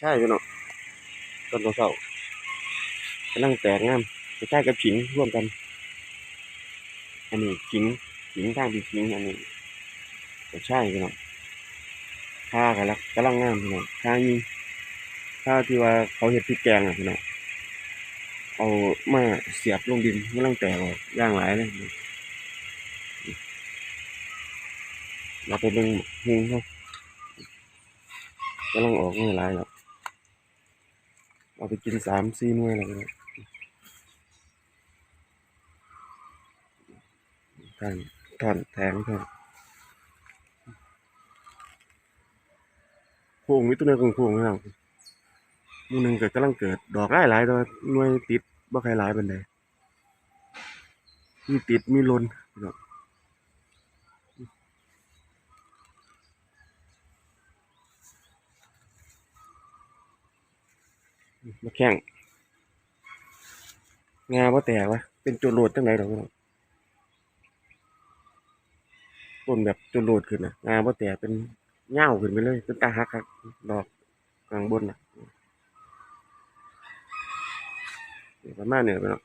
ใช่พี่น้องต้นตัวเสากำลังแตกงามไปใช่กับขิงร่วมกัน อันนี้ขิงขิงทางเป็นขิงอันนี้ก็ใช่พี่น้องข้ากันแล้วกำลังงามพี่น้องข้ายิงข้าที่ว่าเขาเห็ดพริกแกงอะพี่น้องเอามาเสียบลงดินกำลังแตกออกย่างหลายเลยเราไปเบิ่งหุงเขากำลังออกเมื่อไรแล้ว เอาไปกินสามสี่หน่วยแล้วพี่น้องท่านท่อนแทงท่อนโค้งนี่ตัวนึงโค้งนะครับมูหนึ่งเกิดกำลังเกิด ดอกหลายหลายแตัวาหน่วยติดบ่ใครหลายเปานใดมีติดมีลนพี่น้อ มาแข้งงาว่าแตกวะเป็นจุดโหลดจังไรหรอกพี่น้องต้นแบบจุดโหลดขึ้นน่ะงาว่าแตกเป็นเหย้าขึ้นไปเลยเป็นตาหักครับดอกกลางบนน่ะประมาณนี้แหละพี่น้อ